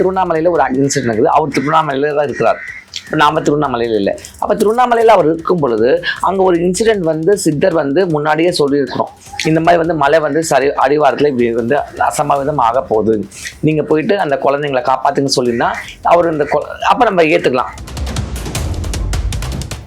திருவண்ணாமலையில் ஒரு இன்சிடென்ட் இருக்குது அவர் திருவண்ணாமலையில் தான் இருக்கிறார். இப்போ நாம திருவண்ணாமலையில் இல்லை. அப்போ திருவண்ணாமலையில் அவர் இருக்கும் பொழுது அங்கே ஒரு இன்சிடென்ட் வந்து சித்தர் வந்து முன்னாடியே சொல்லியிருக்கிறோம். இந்த மாதிரி வந்து மலை வந்து சரி அடிவாரத்தில் இப்படி வந்து அசம்பாவிதம் ஆக போகுது. நீங்கள் போயிட்டு அந்த குழந்தைங்களை காப்பாற்றுங்க சொல்லியிருந்தா அவர் இந்த அப்போ நம்ம ஏற்றுக்கலாம்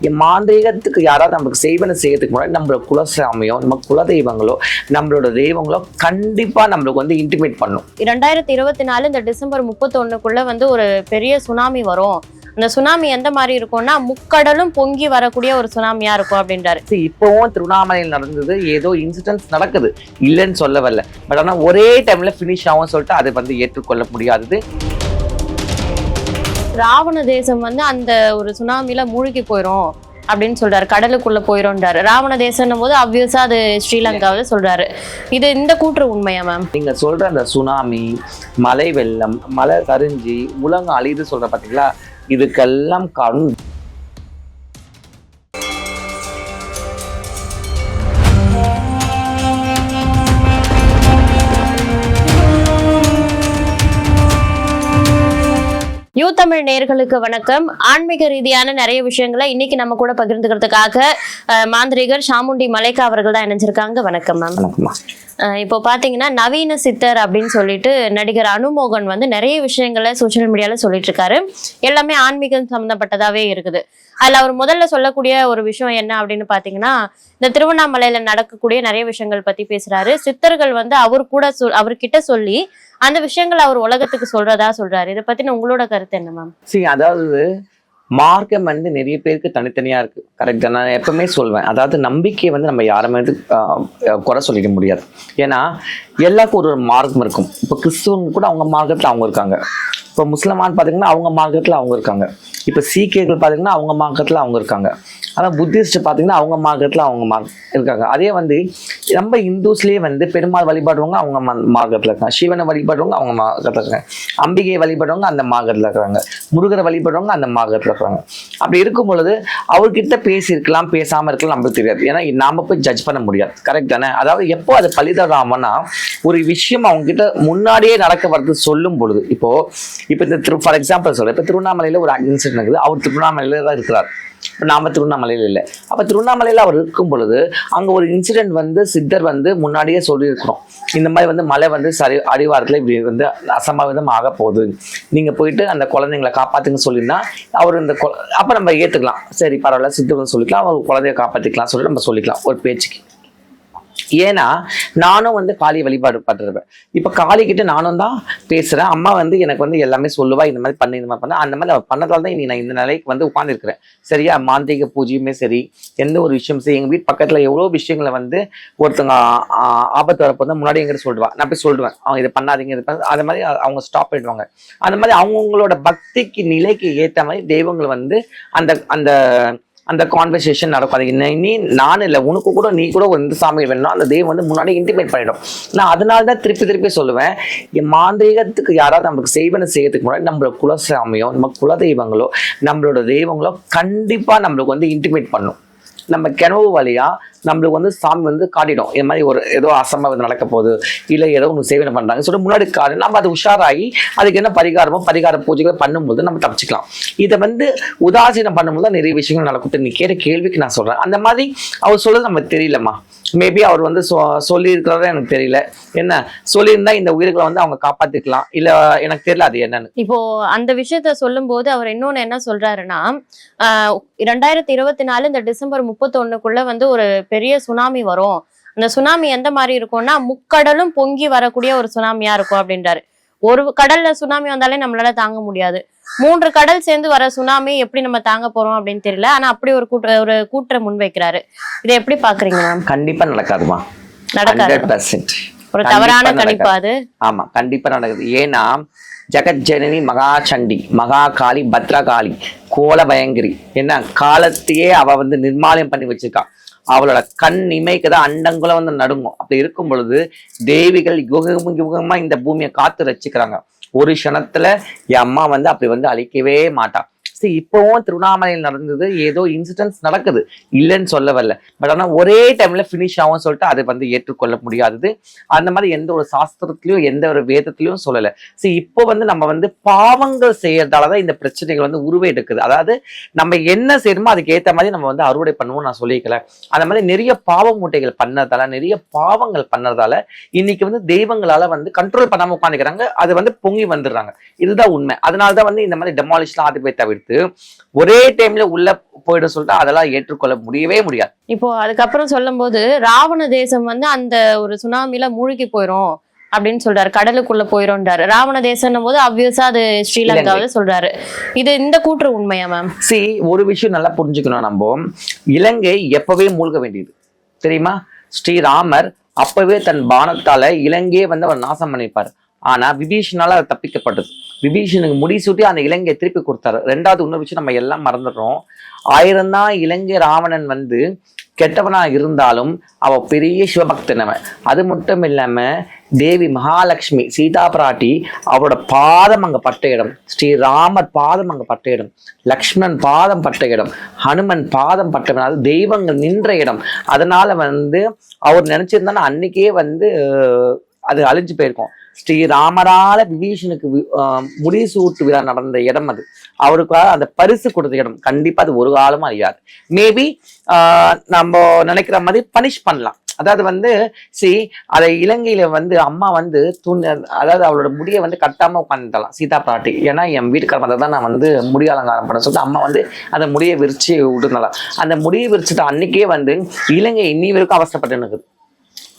மாந்திரீகத்துக்கு யாராவது நமக்கு செய்வன செய்யறதுக்கு முன்னாடி நம்மளோட குலசாமியோ நம்ம குலதெய்வங்களோ நம்மளோட தெய்வங்களோ கண்டிப்பா நம்மளுக்கு வந்து இன்டிமேட் பண்ணும். ரெண்டாயிரத்தி இருபத்தி நாலு இந்த டிசம்பர் முப்பத்தொன்னுக்குள்ள வந்து ஒரு பெரிய சுனாமி வரும். அந்த சுனாமி எந்த மாதிரி இருக்கும்னா முக்கடலும் பொங்கி வரக்கூடிய ஒரு சுனாமியா இருக்கும் அப்படின்றாரு. இப்போவும் திருவண்ணாமலையில் நடந்தது ஏதோ இன்சிடென்ட்ஸ் நடக்குது. இல்லைன்னு சொல்ல வரல பட் ஆனால் ஒரே டைம்ல ஃபினிஷ் ஆகும் சொல்லிட்டு அதை வந்து ஏற்றுக்கொள்ள முடியாதது. ராவண தேசம் வந்து அந்த ஒரு சுனாமியில மூழ்கி போயிரும் அப்படின்னு சொல்றாரு கடலுக்குள்ள போயிரும்ன்றாரு. ராவண தேசம்னும் போது அப்வியஸா அது ஸ்ரீலங்காவில் சொல்றாரு. இது இந்த கூற்று உண்மையா மேம் நீங்க சொல்ற அந்த சுனாமி மலை வெள்ளம் மலை கரிஞ்சி உலகம் அழிது சொல்ற பாத்தீங்களா? இதுக்கெல்லாம் காரணம் தமிழ் நேர்களுக்கு வணக்கம். ஆன்மீக ரீதியான நிறைய விஷயங்களை இன்னைக்கு நம்ம கூட பகிர்ந்துக்கிறதுக்காக மாந்திரிகர் சாமுண்டி மலைக்கா அவர்கள் தான் இணைஞ்சிருக்காங்க. வணக்கம் மேம். இப்போ பாத்தீங்கன்னா நவீன சித்தர் அப்படின்னு சொல்லிட்டு நடிகர் அனுமோகன் வந்து நிறைய விஷயங்களை சோஷியல் மீடியால சொல்லிட்டு இருக்காரு எல்லாமே ஆன்மீகம் சம்மந்தப்பட்டதாவே இருக்குது. அதுல அவர் முதல்ல சொல்லக்கூடிய ஒரு விஷயம் என்ன அப்படின்னு பாத்தீங்கன்னா இந்த திருவண்ணாமலையில நடக்கக்கூடிய நிறைய விஷயங்கள் பத்தி பேசுறாரு. சித்தர்கள் வந்து அவர் கூட சொல் அவர்கிட்ட சொல்லி அந்த விஷயங்களை அவர் உலகத்துக்கு சொல்றதா சொல்றாரு. இதை பத்தின உங்களோட கருத்து என்ன மேம் சரி அதாவது மார்க்கம் வந்து நிறைய பேருக்கு தனித்தனியா இருக்கு. கரெக்ட் நான் எப்பவுமே சொல்வேன். அதாவது நம்பிக்கையை வந்து நம்ம யாருமே வந்து குறை சொல்லிக்க முடியாது. ஏன்னா எல்லாருக்கும் ஒரு ஒரு மார்க்கம் இருக்கும். இப்போ கிறிஸ்துவங்க கூட அவங்க மார்க்கத்தில் அவங்க இருக்காங்க. இப்போ முஸ்லிமான் பார்த்தீங்கன்னா அவங்க மார்க்கத்தில் அவங்க இருக்காங்க. இப்போ சீக்கியர்கள் பார்த்தீங்கன்னா அவங்க மார்க்கத்தில் அவங்க இருக்காங்க. ஆனால் புத்திஸ்ட் பார்த்தீங்கன்னா அவங்க மார்க்கத்தில் அவங்க மார்க் இருக்காங்க. அதே வந்து நம்ம இந்துஸ்லேயே வந்து பெருமாள் வழிபாடுறவங்க அவங்க மார்க்கத்தில் இருக்காங்க. சிவனை வழிபாடுறவங்க அவங்க மார்க்கத்தில் இருக்காங்க. அம்பிகையை வழிபடுறவங்க அந்த மார்க்கத்தில் இருக்கிறாங்க முருகரை வழிபடுறவங்க அந்த மார்க்கத்தில் இருக்கிறாங்க அப்படி இருக்கும் பொழுது அவர்கிட்ட பேசியிருக்கலாம் பேசாமல் இருக்கலாம் நம்மளுக்கு தெரியாது. ஏன்னா நாம போய் ஜட்ஜ் பண்ண முடியாது. கரெக்ட் தானே? அதாவது எப்போ அது பலிதராமன்னா ஒரு விஷயம் அவங்க கிட்ட முன்னாடியே நடக்க வர்றது சொல்லும் பொழுது. இப்போ இப்போ இந்த திரு ஃபார் எக்ஸாம்பிள் சொல்றேன். இப்போ திருவண்ணாமலையில் ஒரு இன்சிடென்ட் இருக்குது அவர் திருவண்ணாமலையில் தான் இருக்கிறார். இப்போ நாம திருவண்ணாமலையில் இல்லை. அப்போ திருவண்ணாமலையில் அவர் இருக்கும் பொழுது அங்கே ஒரு இன்சிடென்ட் வந்து சித்தர் வந்து முன்னாடியே சொல்லியிருக்கிறோம். இந்த மாதிரி வந்து மலை வந்து சரி அடிவாரத்தில் இப்படி வந்து அசம்பாவிதம் ஆக போகுது. நீங்கள் போயிட்டு அந்த குழந்தைங்களை காப்பாற்றுங்க சொல்லியிருந்தா அவர் இந்த அப்போ நம்ம ஏற்றுக்கலாம் சரி பரவாயில்ல சித்தர்னு சொல்லிக்கலாம் அவர் குழந்தைய காப்பாற்றிக்கலாம் சொல்லி நம்ம சொல்லிக்கலாம் ஒரு பேச்சுக்கு. ஏன்னா நானும் வந்து காளி வழிபாடு பண்றேன் இப்போ காளி கிட்ட நானும் தான் பேசுகிறேன் அம்மா வந்து எனக்கு வந்து எல்லாமே சொல்லுவா இந்த மாதிரி பண்ணு இந்த மாதிரி பண்ண. அந்த மாதிரி அவ பண்ணதால் தான் நான் இந்த நிலைக்கு வந்து உட்காந்துருக்கிறேன் சரியா? மாந்திரிக பூஜையுமே சரி. எந்த ஒரு விஷயம் சரி. எங்கள் வீட்டு பக்கத்தில் எவ்வளோ விஷயங்களை வந்து ஒருத்தவங்க ஆ, ஆபத்து வரப்போ தான் முன்னாடி எங்கிட்ட சொல்லிடுவா நான் போய் சொல்லுவேன். அவங்க இதை பண்ணாதீங்க இது பண்ண அது மாதிரி அவங்க ஸ்டாப் பண்ணிடுவாங்க. அந்த மாதிரி அவங்கவுங்களோட பக்திக்கு நிலைக்கு ஏற்ற மாதிரி தெய்வங்கள் வந்து அந்த அந்த அந்த கான்வர்சேஷன் நடக்கும் அது என்ன நீ நான் இல்லை உனக்கு கூட நீ கூட ஒரு இந்த சாமி வேணும்னா அந்த தெய்வம் வந்து முன்னாடி இன்டிமேட் பண்ணிடும். நான் அதனால தான் திருப்பி திருப்பி சொல்லுவேன் என் மாந்திரீகத்துக்கு யாராவது நமக்கு செய்வன செய்யறதுக்கு முன்னாடி நம்மளோட குலசாமியோ நம்ம குல தெய்வங்களோ நம்மளோட தெய்வங்களோ கண்டிப்பாக நம்மளுக்கு வந்து இன்டிமேட் பண்ணும். நம்ம கிணவு வழியா நம்மளுக்கு வந்து சாமி வந்து காட்டிடும். இந்த மாதிரி ஒரு ஏதோ அசம்பாவிதம் நடக்க போகுது. இல்லை ஏதோ ஒன்று சேவனை பண்றாங்க. சொல்லிட்டு முன்னாடி காடு நம்ம அது உஷாராகி அதுக்கு என்ன பரிகாரமோ பரிகார பூஜைகளை பண்ணும்போது நம்ம தப்பிச்சுக்கலாம். இதை வந்து உதாசீனம் பண்ணும்போது தான் நிறைய விஷயங்கள் நடக்கும் நீ கேட்ட கேள்விக்கு நான் சொல்றேன். அந்த மாதிரி அவர் சொல்றது நமக்கு தெரியலம்மா. மேபி அவர் வந்து சொ சொல்லி எனக்கு தெரியல. என்ன? சொல்லியிருந்தா இந்த உயிர்களை வந்து அவங்க காப்பாத்திக்கலாம். இல்ல எனக்கு தெரியல அது என்னன்னு. இப்போ அந்த விஷயத்த சொல்லும் போது அவர் இன்னொன்னு என்ன சொல்றாருன்னா ரெண்டாயிரத்தி இருபத்தி நாலு இந்த டிசம்பர் முப்பத்தொன்னுக்குள்ள வந்து ஒரு பெரிய சுனாமி வரும். அந்த சுனாமி எந்த மாதிரி இருக்கும்னா முக்கடலும் பொங்கி வரக்கூடிய ஒரு சுனாமியா இருக்கும் அப்படின்றாரு. ஒரு கடல்ல சுனாமி வந்தாலே நம்மளால தாங்க முடியாது. மூன்று கடல் சேர்ந்து வர சுனாமி எப்படி நம்ம தாங்க போறோம் அப்படின்னு தெரியல. ஆனா அப்படி ஒரு கூட்ட ஒரு கூற்றை முன்வைக்கிறாரு இதை எப்படி பாக்குறீங்க மேம்? கண்டிப்பா நடக்காதுமா. நடக்காது? ஒரு தவறான. கணிப்பா அது? ஆமா கண்டிப்பா நடக்குது. ஏன்னா ஜெகத் ஜனனி மகா சண்டி மகா காளி பத்ரகாளி கோல பயங்கரி என்ன? காலத்தையே அவ வந்து நிர்மாலயம் பண்ணி வச்சிருக்கா. அவளோட கண் இமைக்கு தான் அண்டங்குலம் வந்து நடுங்கும். அப்படி இருக்கும் பொழுது தேவிகள் யுகம் யுகமா இந்த பூமியை காத்து ரசிக்கிறாங்க. ஒரு க்ஷணத்துல என் அம்மா வந்து அப்படி வந்து அழிக்கவே மாட்டான் see இப்பவும் திருவண்ணாமலையில் நடந்தது ஏதோ இன்சிடென்ட்ஸ் நடக்குது. இல்லைன்னு சொல்ல வரல. பட் ஆனால் ஒரே டைம்ல ஃபினிஷ் ஆகும் சொல்லிட்டு அதை வந்து ஏற்றுக்கொள்ள முடியாதது. அந்த மாதிரி எந்த ஒரு சாஸ்திரத்திலையும் எந்த ஒரு வேதத்திலையும் சொல்லலை. ஸோ இப்போ வந்து நம்ம வந்து பாவங்கள் செய்யறதாலதான் இந்த பிரச்சனைகள் வந்து உருவெடுக்குது. அதாவது நம்ம என்ன செய்யணுமோ அதுக்கு ஏற்ற மாதிரி நம்ம வந்து அறுவடை பண்ணுவோம் நான் சொல்லிக்கல. அந்த மாதிரி நிறைய பாவ மூட்டைகள் பண்ணதால நிறைய பாவங்கள் பண்ணதால இன்னைக்கு வந்து தெய்வங்களால வந்து கண்ட்ரோல் பண்ணாம உட்காந்துக்கிறாங்க அது வந்து பொங்கி வந்துடுறாங்க. இதுதான் உண்மை. அதனால தான் வந்து இந்த மாதிரி டெமாலிஷ்லாம் அது போய் தவிர்த்து ஒரே டைம்ல உள்ள போயிட சொல்லிட்டு அதெல்லாம் ஏற்றுக்கொள்ள முடியவே முடியாது. இப்போ அதுக்கப்புறம் சொல்லும்போது ராவண தேசம் வந்து அந்த ஒரு சுனாமில மூழ்கி போயிரும் அப்படின்னு சொல்றாரு கடலுக்குள்ள போயிரும்ன்றாரு. ராவண தேசம் போது ஆப்வியஸா அது ஸ்ரீலங்காவில சொல்றாரு. இது இந்த கூற்று உண்மையா மேம் சி ஒரு விஷயம் நல்லா புரிஞ்சுக்கணும் நம்ம. இலங்கை எப்பவே மூழ்க வேண்டியது. தெரியுமா? ஸ்ரீராமர் அப்பவே தன் பானத்தால இலங்கையை வந்து அவர் நாசம் பண்ணியிருப்பார் ஆனா விபீஷனால அது தப்பிக்கப்பட்டது. விபீஷனுக்கு முடிசூட்டி அந்த இலங்கையை திருப்பி கொடுத்தாரு. ரெண்டாவது இன்னொரு விஷயம் நம்ம எல்லாம் மறந்துடுறோம். ஆயிரம் தான் இலங்கை ராவணன் வந்து கெட்டவனா இருந்தாலும் அவ பெரிய சிவபக்தனவன் அது மட்டும் இல்லாம தேவி மகாலட்சுமி சீதா பிராட்டி அவரோட பாதம் அங்க பட்ட இடம். ஸ்ரீராமர் பாதம் அங்க பட்ட இடம். லக்ஷ்மணன் பாதம் பட்ட இடம். ஹனுமன் பாதம் பட்ட இடம். அது தெய்வங்கள் நின்ற இடம். அதனால வந்து அவர் நினைச்சிருந்தா அன்னைக்கே வந்து அது அழிஞ்சு போயிருக்கும். ஸ்ரீராமரால விபீஷனுக்கு முடிசூட்டு விழா நடந்த இடம் அது. அவருக்கு அந்த பரிசு கொடுத்த இடம். கண்டிப்பா அது ஒரு காலமும் அழியாது. மேபி நம்ம நினைக்கிற மாதிரி பனிஷ் பண்ணலாம். அதாவது வந்து சி அதை இலங்கையில வந்து அம்மா வந்து துணி அதாவது அவளோட முடியை வந்து கட்டாம உட்காந்துடலாம் சீதா பிராட்டி ஏன்னா என் வீட்டுக்கார மதத்தை தான் நான் வந்து முடி அலங்காரம் பண்ண சொல்லிட்டு அம்மா வந்து அந்த முடியை விரிச்சு விட்டுருந்தாலாம் அந்த முடியை விரிச்சுட்டு அன்னைக்கே வந்து இலங்கை இன்னி வரைக்கும் அவசரப்பட்டு இருக்குது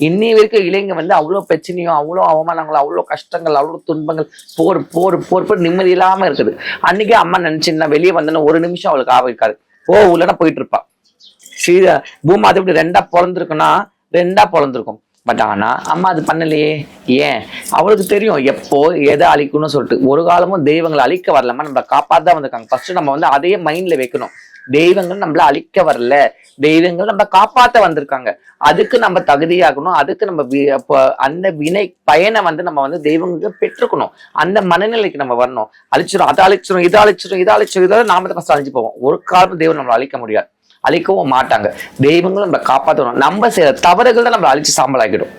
இன்னி வரைக்கும் இளைஞர் வந்து அவ்வளோ பிரச்சனையும் அவ்வளோ அவமானங்கள் அவ்வளோ கஷ்டங்கள் அவ்வளோ துன்பங்கள் போர் போர் போர் போர் நிம்மதி இல்லாம இருக்குது. அன்னைக்கே அம்மா நினைச்சுன்னா வெளியே வந்தோன்னா ஒரு நிமிஷம் அவளுக்கு ஆக இருக்காது ஓ உள்ளனா போயிட்டு இருப்பா. ஸ்ரீ பூமா அது இப்படி ரெண்டா பிறந்திருக்குன்னா ரெண்டா பிறந்திருக்கும். பட் ஆனா அம்மா அது பண்ணலையே. ஏன்? அவளுக்கு தெரியும் எப்போ எதை அழிக்கணும்னு சொல்லிட்டு. ஒரு காலமும் தெய்வங்களை அழிக்க வரலாமா நம்மளை காப்பாத்தான் வந்திருக்காங்க. ஃபர்ஸ்ட் நம்ம வந்து அதையே மைண்ட்ல வைக்கணும். தெய்வங்கள் நம்மள அழிக்க வரல. தெய்வங்கள் நம்ம காப்பாத்த வந்திருக்காங்க. அதுக்கு நம்ம தகுதியாகணும். அதுக்கு நம்ம அந்த வினை பயனை வந்து நம்ம வந்து தெய்வங்களுக்கு பெற்றுக்கணும். அந்த மனநிலைக்கு நம்ம வரணும். அழிச்சிடும் அதை அழிச்சிடும் இதை அழிச்சிடும் இதை அழிச்சிடும் இதை நாம தான் அழிஞ்சு போவோம். ஒரு காலம் தெய்வம் நம்மளை அழிக்க முடியாது. அழிக்கவும் மாட்டாங்க. தெய்வங்களும் நம்மளை காப்பாற்றணும் நம்ம செய்யற தவறுகள் தான் நம்மளை அழிச்சு சாம்பலாக்கிடும்.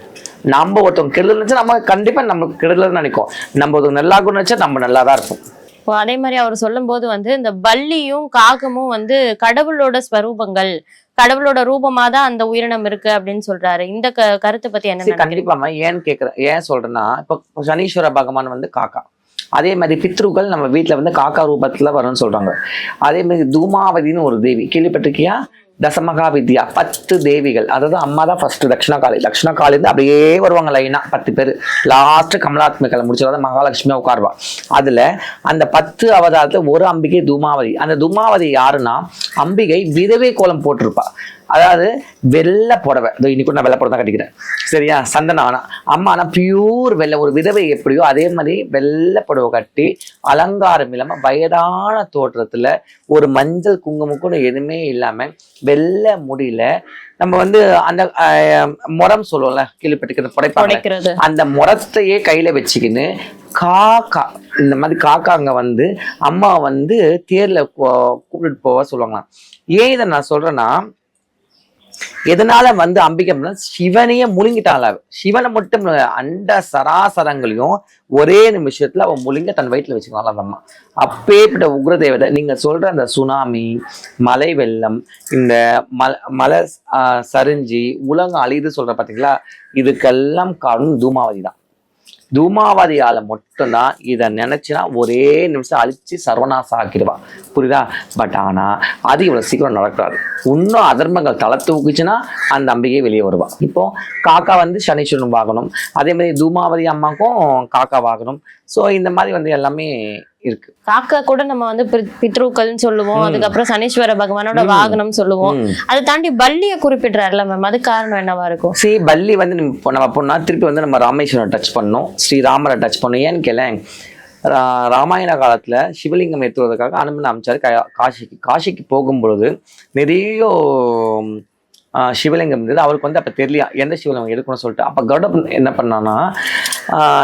நம்ம ஒருத்தவங்க கெடுதல் நினைச்சா நம்ம கண்டிப்பா நம்ம கெடுதல் நினைக்கும். நம்ம ஒருத்தவங்க நல்லாகும்னு நினைச்சா நம்ம நல்லா தான் இருப்போம். அதே மாதிரி அவர் சொல்லும்போது வந்து இந்த பல்லியும் காகமும் வந்து கடவுளோட ஸ்வரூபங்கள் கடவுளோட ரூபமா தான் அந்த உயிரினம் இருக்கு அப்படின்னு சொல்றாரு. இந்த க- கருத்தை பத்தி என்ன கண்டிப்பாம்மா. ஏன்னு கேக்குறேன் ஏன் சொல்றேன்னா இப்போ சனீஸ்வர பகவான் வந்து காக்கா. அதே மாதிரி பித்ருக்கள் நம்ம வீட்ல வந்து காக்கா ரூபத்துல வரும்னு சொல்றாங்க. அதே மாதிரி தூமாவதின்னு ஒரு தேவி. கேள்விப்பட்டிருக்கியா? தசமகா வித்யா பத்து தேவிகள். அதாவது அம்மா தான் ஃபர்ஸ்ட் தட்சிணகாளி. தட்சிணகாளி அப்படியே வருவாங்க லைனா பத்து பேர். லாஸ்ட் கமலாத்மிகளை முடிச்சவங்க மகாலட்சுமியா உட்காருவா. அதுல அந்த பத்து அவதாரத்தில் ஒரு அம்பிகை தூமாவதி. அந்த தூமாவதி யாருன்னா அம்பிகை விதவை கோலம் போட்டிருப்பா. அதாவது வெள்ளை புடவை. இதோ இன்னைக்கு நான் வெள்ளை புடவை தான் கட்டிக்கிறேன். சரியா? சந்தனம் ஆனா. அம்மா ஆனா பியூர் வெள்ளை. ஒரு விதவை எப்படியோ அதே மாதிரி வெள்ளை புடவை கட்டி அலங்காரம் இல்லாம வயதான தோற்றத்துல ஒரு மஞ்சள் குங்குமம் கூட எதுவுமே இல்லாம வெள்ளை முடியல நம்ம வந்து அந்த முறம் சொல்லுவோம்ல கேள்விப்பட்டிருக்கிற புடைப்பாங்க. அந்த முறத்தையே கையில வச்சுக்கின்னு காக்கா இந்த மாதிரி காக்காங்க வந்து அம்மா வந்து தேர்ல கூ- கூப்பிட்டுட்டு போக சொல்லுவாங்களாம். ஏன் இதை நான் சொல்றேன்னா எதனால வந்து அம்பிகை சிவனையே முழுங்கிட்டாள் சிவனை மட்டும் அண்ட சராசரங்களையும் ஒரே நிமிஷத்துல அவன் முழுங்க தன் வயிற்றுல வச்சுக்கலாம் அந்த அம்மா அப்பேற்பட்ட உக்ர தேவதை நீங்க சொல்ற அந்த சுனாமி மலை வெள்ளம் இந்த மல மலை சரிஞ்சு உலகம் அழியுது சொல்ற பாத்தீங்களா? இதுக்கெல்லாம் காரணம் தூமாவதி தான். தூமாவதியால மட்டும்தான் இதை நினைச்சுனா ஒரே நிமிஷம் அழிச்சு சர்வநாசம் ஆக்கிடுவா. புரியுதா? பட் ஆனா அது இவ்வளவு சீக்கிரம் நடக்காது. இன்னும் அதர்மங்கள் தலை தூக்குச்சுன்னா அந்த அம்பிகை வெளியே வருவா. இப்போ காக்கா வந்து சனீஸ்வரன் வாகனம் அதே மாதிரி தூமாவதி அம்மாக்கும் காக்கா வாகனம். ஸோ இந்த மாதிரி வந்து எல்லாமே இருக்கு. காக்கா கூட நம்ம வந்து பித்- பித்ருக்கள்னு சொல்லுவோம். அதுக்கப்புறம் சனீஸ்வர பகவானோட. வாகனம் சொல்லுவோம். அதை தாண்டி பல்லிய குறிப்பிடுறாருல மேம் அது காரணம் என்னவா இருக்கும்? சரி பல்லி வந்து நம்ம பொண்ணா திருப்பி வந்து நம்ம ராமேஸ்வரம் டச் பண்ணோம் ஸ்ரீராமரை டச் பண்ணோம் ஏன்னு கேளேன். ரா- ராமாயண காலத்துல சிவலிங்கம் ஏற்றுவதற்காக அனுமன் அமைச்சார். கா- காசிக்கு காசிக்கு போகும்பொழுது நிறைய சிவலிங்கம் இருந்தது. அவருக்கு வந்து அப்போ தெரியலையா எந்த சிவலிங்கம் எடுக்கணும்னு சொல்லிட்டு. அப்போ கருட என்ன பண்ணான்னா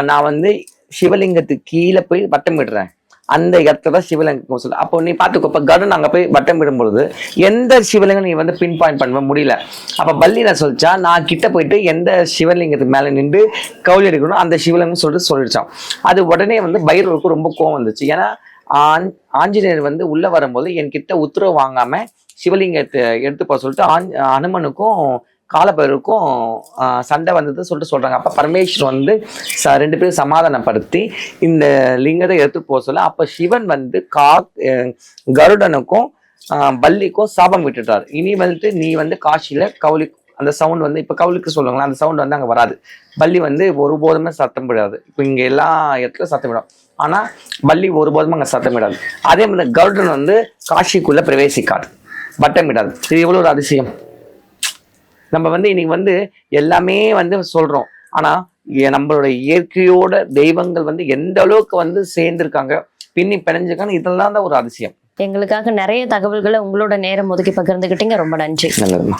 நான் வந்து சிவலிங்கத்துக்கு கீழே போய் வட்டம் விடுறேன் அந்த இடத்துல சிவலிங்கம் சொல்லு. அப்போ நீ பார்த்துக்கோ இப்போ கருடன் அங்கே போய் வட்டம் விடும்பொழுது எந்த சிவலிங்கம் நீ வந்து பின் பாயிண்ட் பண்ண முடியல. அப்போ பள்ளி நான் சொல்லிச்சா நான் கிட்ட போயிட்டு எந்த சிவலிங்கத்துக்கு மேலே நின்று கவுளி எடுக்கணும் அந்த சிவலிங்கம் சொல்லிட்டு சொல்லிடுச்சான் அது உடனே வந்து பைரவருக்கு ரொம்ப கோவம் வந்துச்சு. ஏன்னா ஆஞ் ஆஞ்சநேயர் வந்து உள்ளே வரும்போது என்கிட்ட உத்தரவு வாங்காமல் சிவலிங்கத்தை எடுத்து போக சொல்லிட்டு ஆஞ் அனுமனுக்கும் காலபைரவருக்கும் சண்டை வந்தது சொல்லிட்டு சொல்கிறாங்க அப்போ பரமேஸ்வர் வந்து ச- ரெண்டு பேரும் சமாதானப்படுத்தி இந்த லிங்கத்தை எடுத்து போக சொல்ல அப்போ சிவன் வந்து கா கருடனுக்கும் பள்ளிக்கும் பல்லிக்கும் சாபம் விட்டுட்டார். இனி வந்துட்டு நீ வந்து காஷியில் கவுலி அந்த சவுண்ட் வந்து இப்போ கவுலுக்கு சொல்லுவாங்களா அந்த சவுண்ட் வந்து அங்கே வராது. பள்ளி வந்து ஒருபோதுமே சத்தம் விடாது. இப்போ இங்கே எல்லா இடத்துல சத்தம் விடும். ஆனால் பள்ளி ஒருபோதும் அங்கே சத்தம் விடாது. அதே மாதிரி கருடன் வந்து காஷிக்குள்ளே பிரவேசிக்காது. வட்டம் விடாது இது எவ்வளோ ஒரு அதிசயம்? நம்ம வந்து இன்னைக்கு வந்து எல்லாமே வந்து சொல்றோம். ஆனா நம்மளோட இயற்கையோட தெய்வங்கள் வந்து எந்த அளவுக்கு வந்து சேர்ந்திருக்காங்க பின்னி பிணைஞ்சிருக்காங்க இதெல்லாம் தான் ஒரு அதிசயம். எங்களுக்காக நிறைய தகவல்களை உங்களோட நேரம் ஒதுக்கி பகிர்ந்துக்கிட்டீங்க ரொம்ப நன்றி. நல்லதுமா.